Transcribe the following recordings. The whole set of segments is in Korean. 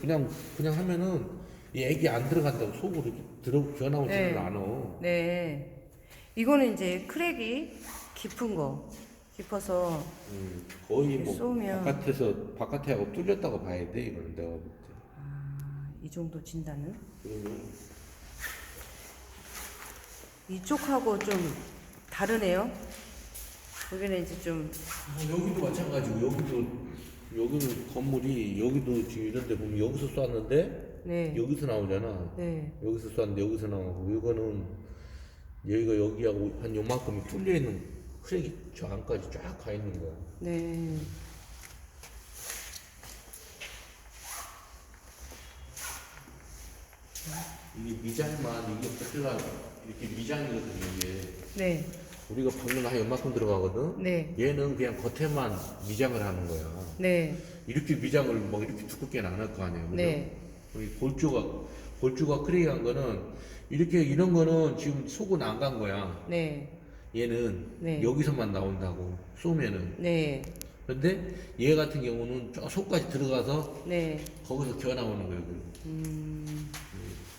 그냥 그냥 하면은 이 애기 안 들어간다고 속으로 들어 기어 나오지를 네. 않아. 네. 이거는 이제 크랙이 깊은 거. 깊어서 음, 거의 뭐 쏘면- 바깥에서 바깥에 하고 뚫렸다고 봐야 돼 이거는 내가 볼 때. 아, 이 정도 진다는? 그러면 이쪽하고 좀 다르네요. 여기는 이제 좀뭐 여기도 마찬가지고 여기도 여기는 건물이 여기도 지금 이런데 보면 여기서 쐈는데 네. 여기서 나오잖아. 네. 여기서 쐈는데 여기서 나오고 이거는 여기가 여기하고 한 요만큼 뚫려 있는 크랙이 저 안까지 쫙 가 있는 거야. 네. 이게 미장만 이게 겉에가 이렇게 미장이거든요 이게. 네. 우리가 박는 한 요만큼 들어가거든. 네. 얘는 그냥 겉에만 미장을 하는 거야. 네. 이렇게 미장을 뭐 이렇게 두껍게는 안 할 거 아니에요. 그죠? 네. 우리 골조가 골조가 크레이한 거는 이렇게 이런 거는 지금 속은 안 간 거야. 네. 얘는 네. 여기서만 나온다고 쏘면은. 네. 근데 얘 같은 경우는 저 속까지 들어가서 네. 거기서 기어 나오는 거예요. 그 음.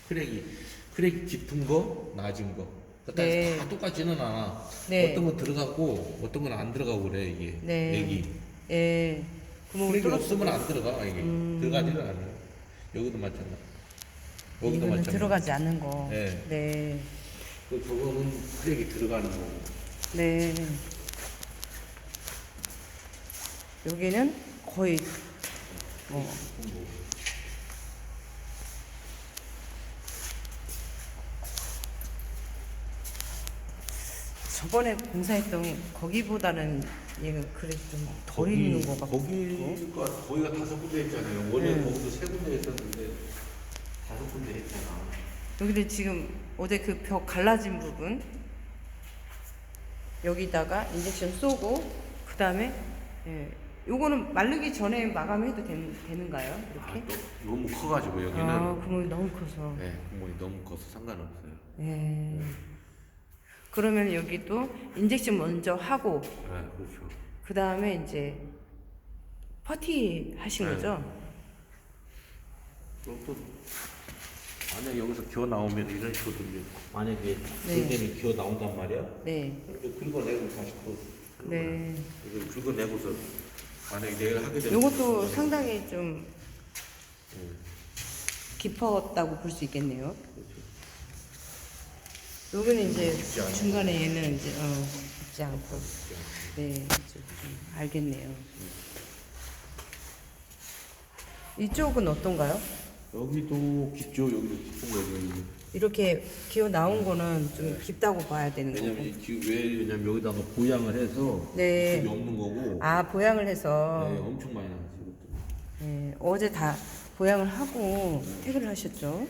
크랙이 크랙 깊은 거, 낮은 거. 그러니까 네. 다 똑같지는 않아. 네. 어떤 건 들어가고 어떤 건 안 들어가고 그래 이게. 네. 애기. 예. 구멍을 크랙이 뚫어 없으면 안 들어가 이게. 음. 들어가지는 않아요. 여기도 마찬가지. 여기도 이거는 마찬가지. 들어가지 않는 거. 네. 네. 그 저거는 크랙이 들어가는 거고. 네. 여기는 거의 뭐 저번에 공사했던 거기보다는 얘가 그래 좀덜 있는 것 같고 거기가 거기가 다섯 군데 했잖아요. 원래 네. 거기도 세 군데 했었는데 다섯 군데 했잖아. 여기는 지금 어제 그 벽 갈라진 부분 여기다가 인젝션 쏘고 그 다음에 예, 요거는 마르기 전에 마감해도 되는, 되는가요? 아, 이렇게? 너, 너무 커가지고 여기는 아 구멍이 너무 커서 네, 구멍이 너무 커서 상관없어요. 예. 그러면 여기도 인젝션 먼저 하고 네, 그렇죠. 그 다음에 이제 퍼티 하신 네. 거죠? 또 만약 여기서 기어 나오면 이런 식으로 이제 만약에 네. 긁으면 기어 나온단 말이야. 네. 이렇게 긁어내고 다시 또 네. 이걸 긁어내고서 만약에 내가 하게 되면 요것도 상당히 좀 네. 깊었다고 볼 수 있겠네요. 여기는 이제. 중간에 얘는 이제 어 깊지 않고 네좀 알겠네요. 이쪽은 어떤가요? 여기도 깊죠. 여기도 깊은 거죠. 여기. 이렇게 기어 나온 거는 좀 깊다고 봐야 되는 왜냐면 거고. 이 지금 왜 왜냐면 여기다가 보양을 해서 네. 수이 없는 거고 아 보양을 해서 네, 엄청 많이 나왔어요. 이것도. 네, 어제 다 보양을 하고 퇴근을 하셨죠?